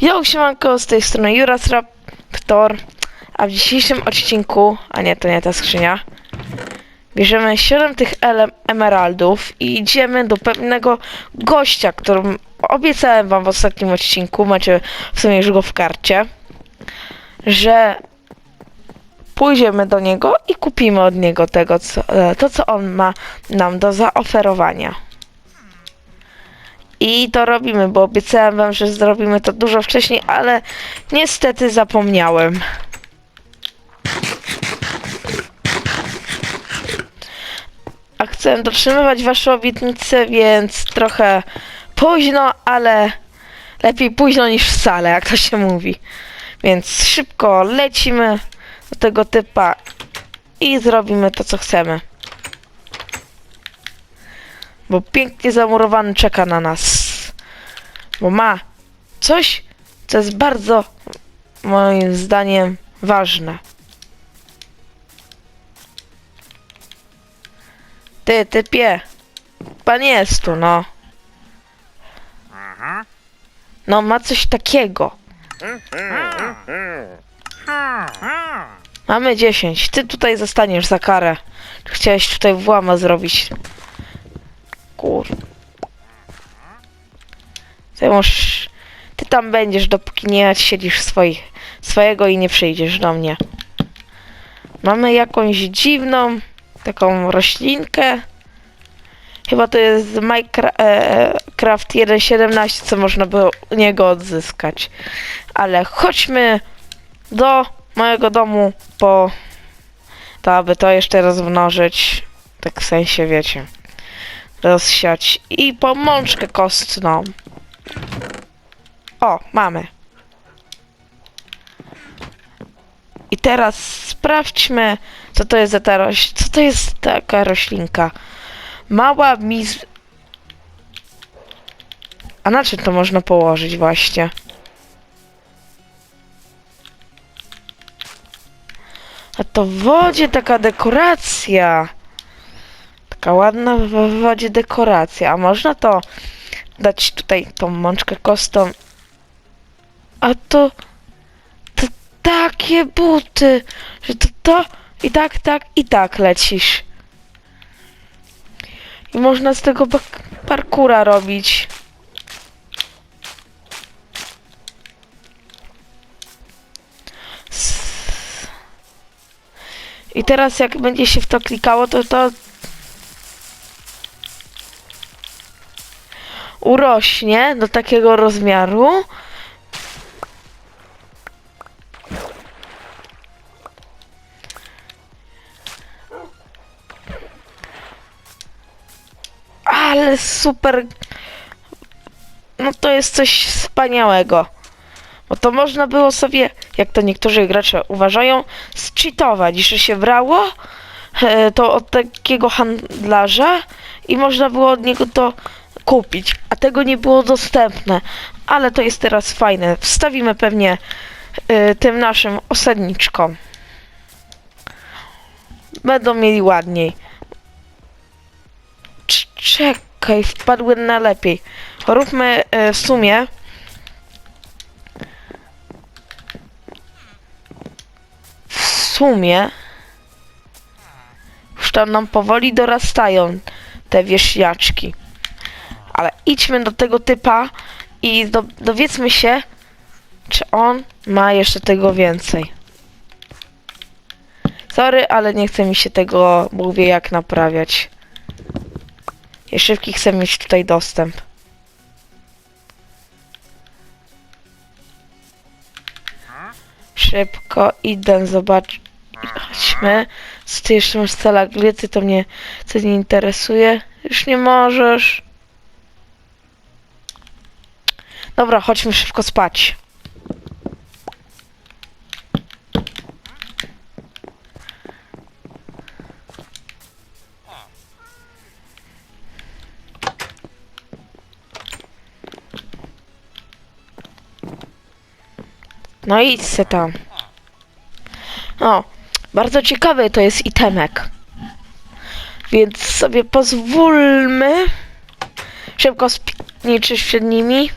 Yo, siemanko, z tej strony Juras Raptor, a w dzisiejszym odcinku, a nie, to nie ta skrzynia, bierzemy 7 tych emeraldów i idziemy do pewnego gościa, którym obiecałem wam w ostatnim odcinku, macie w sumie już go w karcie, że pójdziemy do niego i kupimy od niego tego, co, e, to, co on ma nam do zaoferowania. I to robimy, bo obiecałem wam, że zrobimy to dużo wcześniej, ale niestety zapomniałem. A chcę dotrzymywać wasze obietnice, więc trochę późno, ale lepiej późno niż wcale, jak to się mówi. Więc szybko lecimy do tego typa i zrobimy to, co chcemy. Bo pięknie zamurowany czeka na nas. Bo ma coś, co jest bardzo, moim zdaniem, ważne. Ty, typie. Pan jest tu, no. No, ma coś takiego. Mamy 10. Ty tutaj zostaniesz za karę. Chciałeś tutaj włama zrobić. Kur... Ty możesz... Ty tam będziesz, dopóki nie siedzisz swoich, swojego i nie przyjdziesz do mnie. Mamy jakąś dziwną taką roślinkę. Chyba to jest Minecraft 1.17, co można było u niego odzyskać. Ale chodźmy do mojego domu po to, aby to jeszcze rozmnożyć. Tak w sensie, wiecie. Rozsiać. I po mączkę kostną. O, mamy. I teraz sprawdźmy, co to jest za ta roś... Co to jest taka roślinka? Mała miz... A na czym to można położyć właśnie? A to w wodzie taka dekoracja. Taka ładna w wodzie dekoracja. A można to dać tutaj tą mączkę kostą. A to... To takie buty, że to to i tak, tak i tak lecisz. I można z tego parkura robić. I teraz jak będzie się w to klikało, to to urośnie do takiego rozmiaru. Ale super. No to jest coś wspaniałego. Bo to można było sobie, jak to niektórzy gracze uważają, zcheatować, że się brało e, to od takiego handlarza i można było od niego to kupić, tego nie było dostępne. Ale to jest teraz fajne. Wstawimy pewnie e, tym naszym osadniczkom. Będą mieli ładniej. Cz- Czekaj, wpadły na lepiej. Róbmy e, w sumie. W sumie. Już tam nam powoli dorastają te wieśniaczki. Ale idźmy do tego typa i do, dowiedzmy się, czy on ma jeszcze tego więcej. Sorry, ale nie chce mi się tego, mówię jak naprawiać. Ja szybki chcę mieć tutaj dostęp. Szybko idę, zobacz. Chodźmy. Co ty jeszcze masz stalagryty, to mnie co nie interesuje. Już nie możesz. Dobra, chodźmy szybko spać. No idź se tam. O, bardzo ciekawy to jest itemek. Więc sobie pozwólmy szybko spniczyć przed nimi.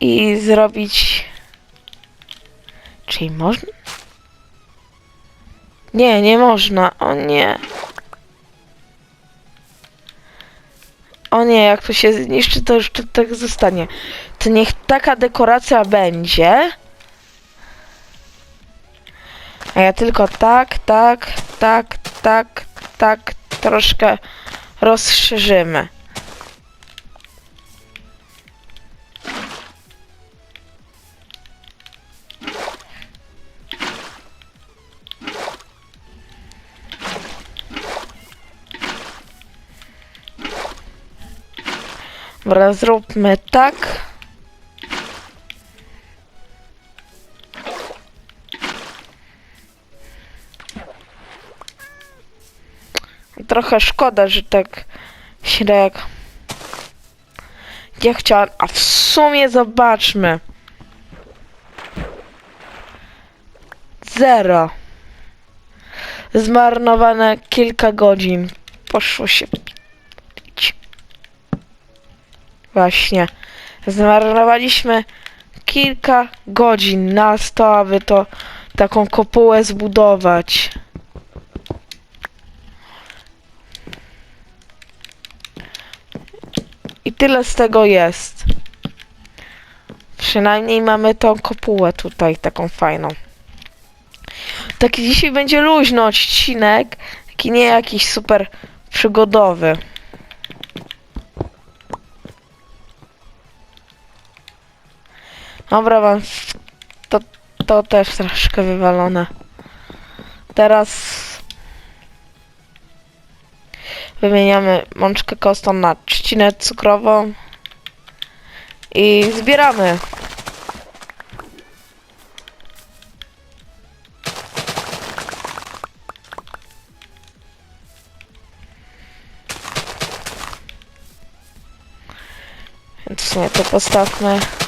I zrobić... Czyli można? Nie, nie można. O nie. O nie, jak to się zniszczy, to już to tak zostanie. To niech taka dekoracja będzie. A ja tylko tak, tak, tak, tak, tak troszkę rozszerzymy. Dobra, zróbmy tak. Trochę szkoda, że tak średek. Ja chciałam, a w sumie zobaczmy. Zero. Zmarnowane kilka godzin. Poszło się Właśnie. Zmarnowaliśmy kilka godzin na to, aby to taką kopułę zbudować. I tyle z tego jest. Przynajmniej mamy tą kopułę tutaj, taką fajną. Taki dzisiaj będzie luźny odcinek, taki nie jakiś super przygodowy. Dobra, mam to, to też troszkę wywalone. Teraz wymieniamy mączkę kostą na trzcinę cukrową i zbieramy. Więc sumie to postawmy.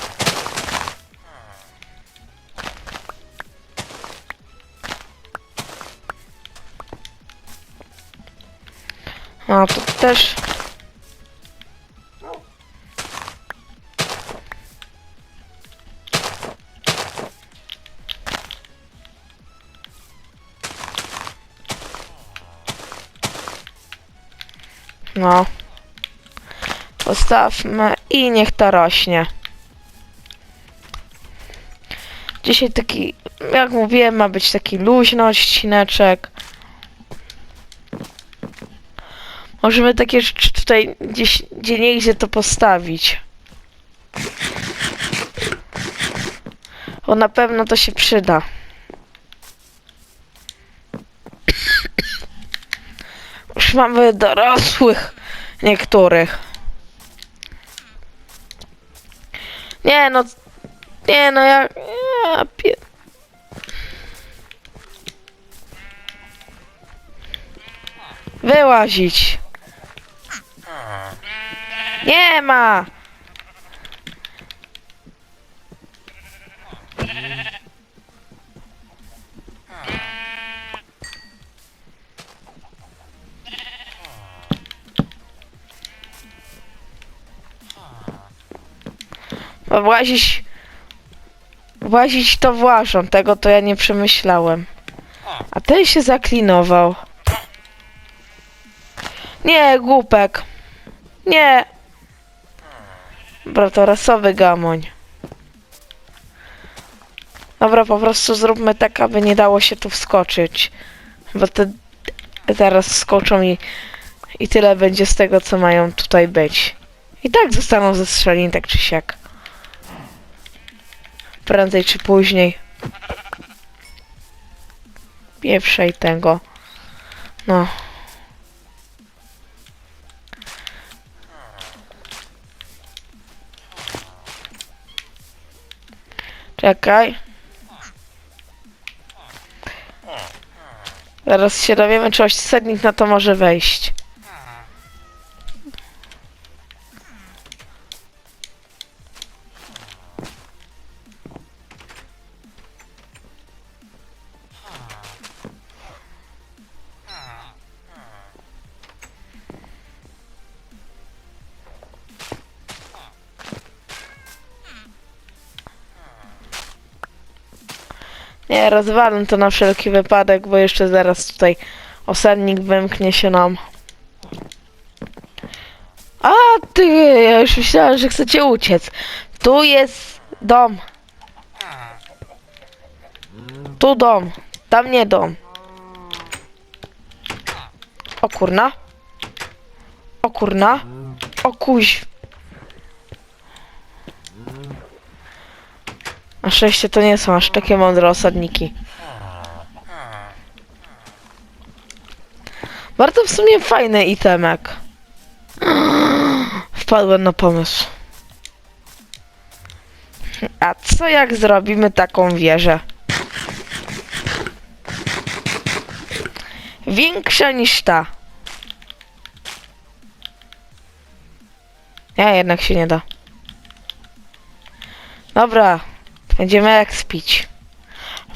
A to też. No. Postawmy i niech to rośnie. Dzisiaj taki, jak mówiłem, ma być taki luźny odcineczek. Możemy takie rzeczy tutaj gdzieś, gdzie niegdzie to postawić. Bo na pewno to się przyda. Już mamy dorosłych niektórych. Nie no, nie no, ja, ja pie... Wyłazić. Nie ma! Bo włazić... Włazić to włażą, tego to ja nie przemyślałem. A ten się zaklinował. Nie, głupek. Nie. Dobra, to rasowy gamoń. Dobra, po prostu zróbmy tak, aby nie dało się tu wskoczyć. Bo te teraz skoczą i, i tyle będzie z tego, co mają tutaj być. I tak zostaną zestrzeleni, tak czy siak. Prędzej czy później. Pieprzej tego. No. Czekaj. Zaraz się dowiemy, czy ośrednik na to może wejść. Nie, rozwalam to na wszelki wypadek, bo jeszcze zaraz tutaj osadnik wymknie się nam. A ty, ja już myślałem, że chcecie uciec. Tu jest dom. Tu dom. Tam nie dom. O kurna. O kurna. O. Na szczęście to nie są aż takie mądre osadniki. Bardzo w sumie fajny itemek. Wpadłem na pomysł. A co jak zrobimy taką wieżę? Większa niż ta. Nie, jednak się nie da. Dobra, będziemy jak spić.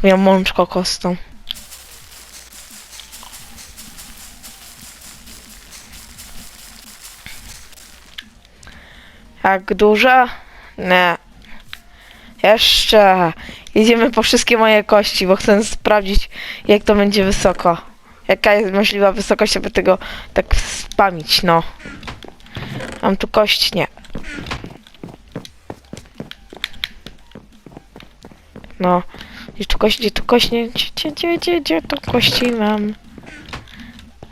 Miał mączko kostą. Jak duża? Nie. Jeszcze. Idziemy po wszystkie moje kości, bo chcę sprawdzić, jak to będzie wysoko. Jaka jest możliwa wysokość, aby tego tak spamić, no. Mam tu kość? Nie. No. Gdzie tu kość, gdzie tu gdzie, gdzie, gdzie, gdzie, gdzie tu kości mam?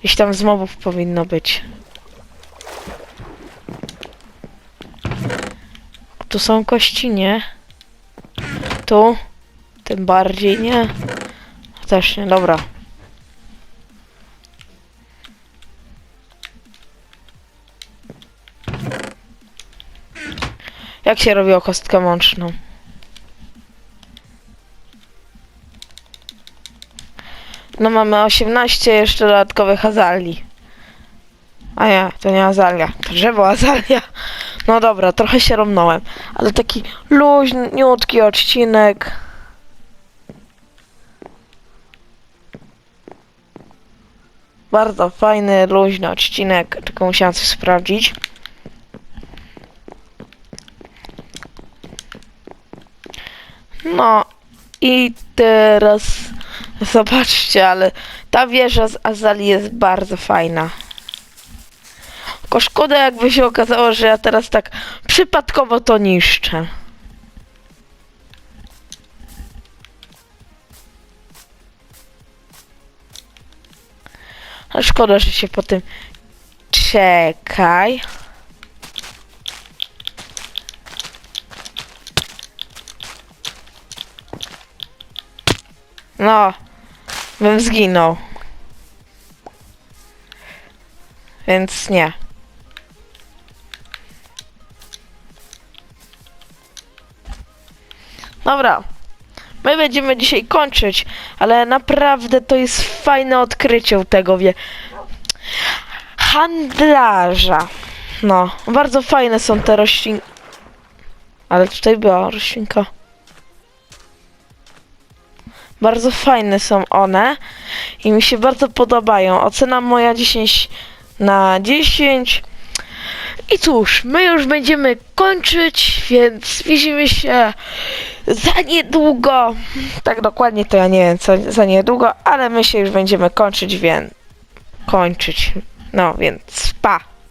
Gdzieś tam z mobów powinno być. Tu są kości, nie? Tu? Tym bardziej nie? Też nie, dobra. Jak się robiło kostkę mączną? No mamy 18 jeszcze dodatkowych azali. A nie, to nie azalia. To drzewo azalia. No dobra, trochę się romnąłem. Ale taki luźniutki odcinek. Bardzo fajny, luźny odcinek. Tylko musiałam coś sprawdzić. No i teraz zobaczcie, ale ta wieża z Azali jest bardzo fajna. Tylko szkoda jakby się okazało, że ja teraz tak przypadkowo to niszczę. Ale szkoda, że się po tym... Czekaj. No, bym zginął. Więc nie. Dobra. My będziemy dzisiaj kończyć, ale naprawdę to jest fajne odkrycie u tego wie. Handlarza. No, bardzo fajne są te rośliny. Ale tutaj była roślinka. Bardzo fajne są one i mi się bardzo podobają. Ocena moja 10 na 10. I cóż, my już będziemy kończyć, więc widzimy się za niedługo. Tak dokładnie to ja nie wiem co za niedługo, ale my się już będziemy kończyć, więc kończyć. No więc pa.